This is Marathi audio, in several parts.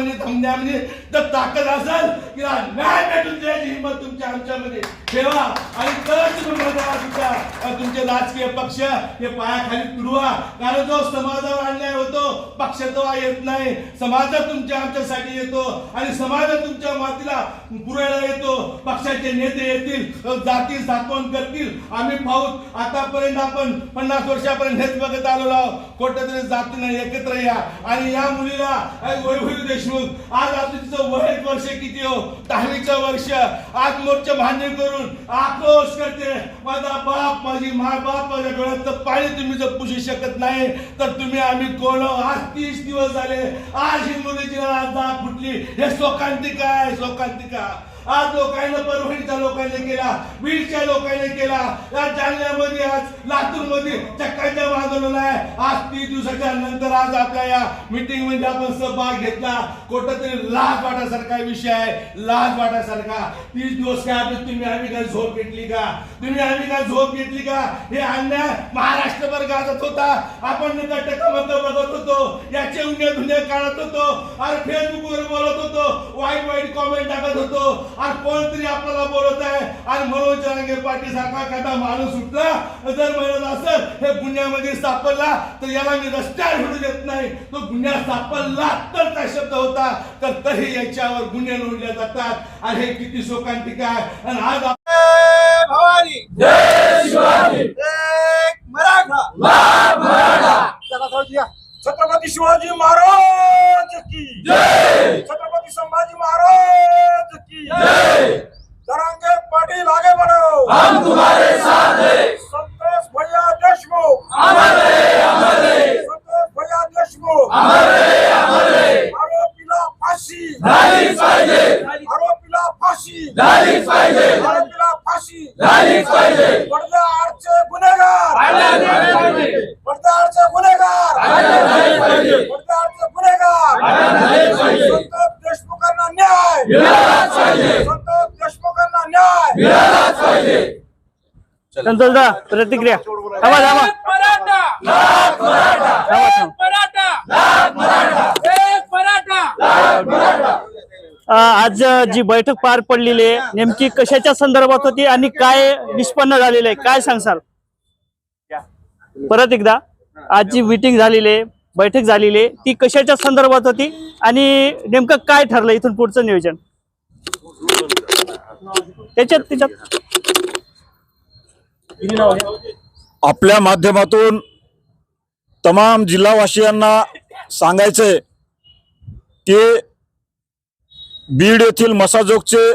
म्हणजे आमच्यामध्ये म्हणजे धमन्यामध्ये जर ताकद असेल किंवा न्याय भेटून द्यायची हिंमत तुमच्या आमच्यामध्ये ठेवा आणि तरच तुमच्या तुमचे राजकीय पक्ष हे पायाखाली तुरवा कारण जो समाजावर अन्याय होतो पक्ष तो येत नाही. समाज तुमच्या आमच्यासाठी येतो आणि समाज तुमच्या मातीला पुरायला येतो. पक्षाचे नेते येतील जातील स्थापन करतील. आम्ही पाहू. आतापर्यंत आपण पन्नास वर्षापर्यंत हेच बघत आलेलो आहोत. कोणत्या तरी जातीनं एकत्र या. आणि या मुलीला वैभवी देशमुख आज आता तिचं वय वर्ष किती हो? दहावीचं वर्ष आज मान्य करून आक्रोश करते. माझा बाप माझी मा बाप माझ्या डोळ्यात पाणी तुम्ही जर पुसू शकत नाही तर तुम्ही आम्ही कोण? आज तीस दिवस झाले. आज ही मुलीची आज फुटली. हे शोकांतिका आहे शोकांतिका आज लोकांना परभणीच्या लोकांनी केला बीडच्या लोकांनी केला. या जालन्यामध्ये आज लातूरमध्ये चक्काच्या आंदोलन आहे आज तीन दिवसाच्या नंतर आज आपल्या या मिटिंगमध्ये आपण सहभाग घेतला. कुठं तरी लाज वाटासारखा विषय आहे. लाज वाटासारखा तीस दिवस काय आपले तुम्ही आम्ही काय झोप घेतली का? तुम्ही आम्ही काय झोप घेतली का? हे अन्याय महाराष्ट्रभर गाजत होता. आपण टकमक बघत होतो. याचे उन्या धुन्या काढत होतो. अरे फेसबुकवर बोलत होतो. वाईट वाईट कॉमेंट टाकत होतो. आणि कोणतरी आपल्याला बोलत आहे. आणि मनोज जरांगे पाटील सारखा एखादा माणूस उठला जर म्हणत असेल हे गुन्ह्यामध्ये सापडला तर याला मी रस्त्यावर भेटू देत नाही. तो गुन्ह्यात सापडला तर काय शब्द होता? तर तरी याच्यावर गुन्हे नोंदले जातात. आणि हे किती शोकांतिका आहे. आणि आज भवानी. मराठा. छत्रपती शिवाजी महाराज की. जय. छत्रपती संभाजी महाराज की। जय। जरांगे पाटील आगे बढ़ो हम तुम्हारे साथ हैं। संतोष भैया देशमुख अमर रहे अमर रहे। संतोष भैया देशमुख अमर रहे अमर रहे। आरोपीला फाशी झालीच पाहिजे। आरोपीला फाशी झालीच संतोषदा प्रतिक्रिया. थांबा थांबा. आज जी बैठक पार पडलेली आहे नेमकी कशाच्या संदर्भात होती आणि काय निष्पन्न झालेलं आहे काय सांगसाल? परत एकदा. आज जी मीटिंग झालेली आहे बैठक झालेली आहे ती कशाच्या संदर्भात होती आणि नेमकं काय ठरलं इथून पुढचं नियोजन? त्याच्यात त्याच्यात. आपल्या माध्यमातून तमाम जिल्हावासियांना सांगायचे की बीड येथील मसाजोगचे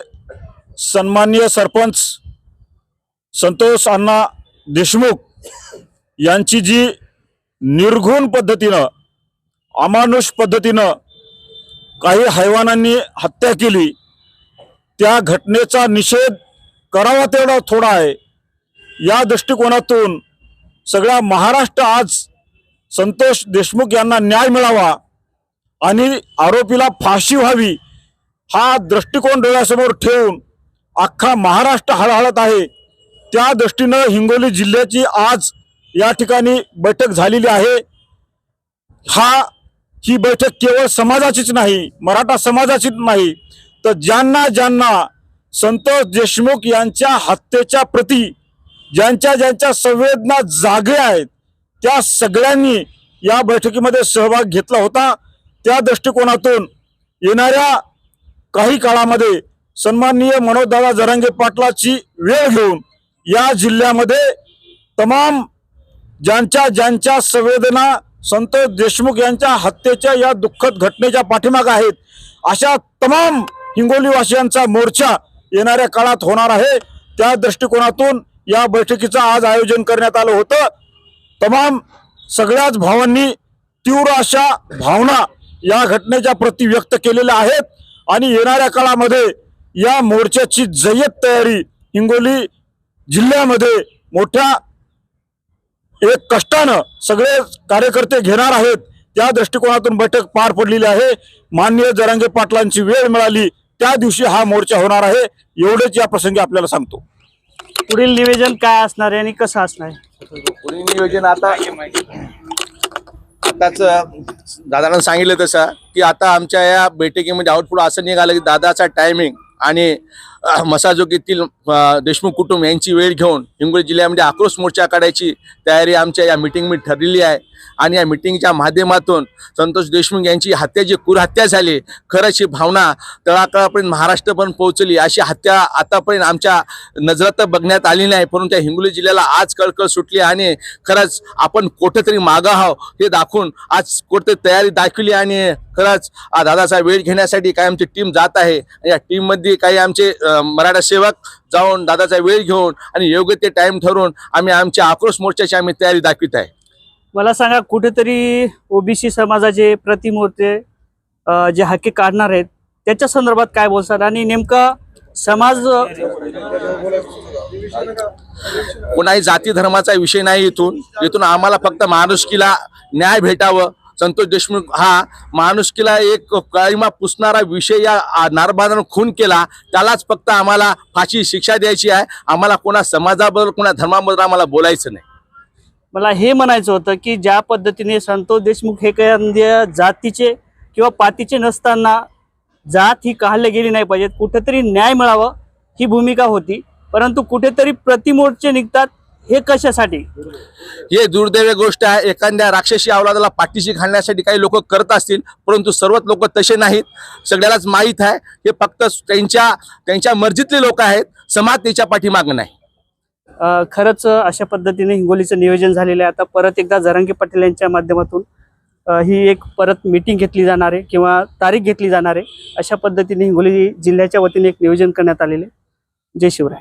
सन्माननीय सरपंच संतोष अण्णा देशमुख यांची जी निर्घुण पद्धतीनं अमानुष पद्धतीनं काही हैवानांनी हत्या केली त्या घटनेचा निषेध करावा तेवढा थोडा आहे. या दृष्टिकोनातून सगळा महाराष्ट्र आज संतोष देशमुख यांना न्याय मिळावा आणि आरोपीला फाशी व्हावी हा दृष्टिकोन डोळ्यासमोर ठेवून अख्खा महाराष्ट्र हळहळत आहे. त्या दृष्टीनं हिंगोली जिल्ह्याची आज या ठिकाणी बैठक झालेली आहे. हा ही बैठक केवळ समाजाचीच नाही मराठा समाजाचीच नाही तर ज्यांना ज्यांना संतोष देशमुख यांच्या हत्येच्या प्रती ज्यांच्या ज्यांच्या संवेदना जागे आहेत त्या सगळ्यांनी या बैठकीमध्ये सहभाग घेतला होता. त्या दृष्टिकोनातून येणाऱ्या काही काळामध्ये सन्माननीय मनोजदादा जरांगे पाटलाची वेळ घेऊन या जिल्ह्यामध्ये तमाम ज्यांच्या ज्यांच्या संवेदना संतोष देशमुख यांच्या हत्येच्या या दुःखद घटनेच्या पाठीमाग आहेत अशा तमाम हिंगोलीवासियांचा मोर्चा येणाऱ्या काळात होणार आहे. त्या दृष्टिकोनातून या बैठकीचं आज आयोजन करण्यात आलं होतं. तमाम सगळ्याच भावांनी तीव्र अशा भावना या घटनेच्या प्रती व्यक्त केलेल्या आहेत आणि येणाऱ्या काळामध्ये या मोर्चाची जय्यत तयारी हिंगोली जिल्ह्यामध्ये मोठ्या एक कष्टानं सगळे कार्यकर्ते घेणार आहेत. त्या दृष्टिकोनातून बैठक पार पडलेली आहे. माननीय जरांगे पाटलांची वेळ मिळाली. त्या दिवशी हा मोर्चा होणार आहे. एवढेच या प्रसंगी आपल्याला सांगतो. पुढील नियोजन काय असणार आहे आणि कसं असणार आहे? पुढील नियोजन आता आताच दादानं सांगितलं तसं की आता आमच्या या बैठकीमध्ये आउटपुट असं निघालं की दादाचा टायमिंग आणि मसाजोगीतील देशमुख कुटुंब यांची वेळ घेऊन हिंगोली जिल्ह्यामध्ये आक्रोश मोर्चा काढायची तयारी आमच्या या मिटिंगमध्ये ठरलेली आहे. आणि या मिटिंगच्या माध्यमातून संतोष देशमुख यांची हत्या जी कुरहत्या झाली खरंच ही भावना तळाकळापर्यंत महाराष्ट्रपर्यंत पोहोचली. अशी हत्या आतापर्यंत आमच्या नजरात बघण्यात आली नाही परंतु त्या हिंगोली जिल्ह्याला आज कळकळ सुटली आणि खरंच आपण कुठेतरी मागं आहो हे दाखवून आज कुठे तयारी दाखवली आणि खरंच दादाचा वेळ घेण्यासाठी काही आमची टीम जात आहे. या टीममध्ये काही आमचे मराठा सेवक जाऊन दादाचा वेळ घेऊन आणि योग्य ते टाइम ठरवून आम्ही आमच्या आक्रोश मोर्चाची आम्ही तयारी दाखवित आहे. मला सांगा कुठेतरी ओबीसी समाजाचे प्रतिमूर्ती जे हाके काढणार आहेत त्याच्या संदर्भात काय बोलतात आणि नेमका समाज कोणाही जाती धर्माचा विषय नाही इथून. इथून आम्हाला फक्त माणुसकीला न्याय भेटावं संतोष देशमुख हा माणुसकीला एक काळीमा पुसणारा विषय या नारबाजानं खून केला. त्यालाच फक्त आम्हाला फाशी शिक्षा द्यायची आहे. आम्हाला कोणा समाजाबद्दल कोणा धर्माबद्दल आम्हाला बोलायचं नाही. मला हे म्हणायचं होतं की ज्या पद्धतीने संतोष देशमुख हे एखाद्या जातीचे किंवा पातीचे नसताना जात ही काढली गेली नाही पाहिजेत. कुठेतरी न्याय मिळावं ही भूमिका होती. परंतु कुठेतरी प्रतिमोर्चे निघतात. हे कशासाठी? हे दुर्दैवी गोष्ट आहे. एखाद्या राक्षसी अवलादाला पाठीशी घालण्यासाठी काही लोक करत असतील परंतु सर्वच लोक तसे नाहीत. सगळ्यालाच माहीत आहे. हे फक्त त्यांच्या त्यांच्या मर्जीतले लोक आहेत. समाज त्याच्या पाठीमागं नाही. खरंच अशा पद्धतीने हिंगोलीचं नियोजन झालेलं आहे. आता परत एकदा जरांगे पाटील यांच्या माध्यमातून ही एक परत मीटिंग घेतली जाणार आहे किंवा तारीख घेतली जाणार आहे. अशा पद्धतीने हिंगोली जिल्ह्याच्या वतीने एक नियोजन करण्यात आलेले. जय शिवराय.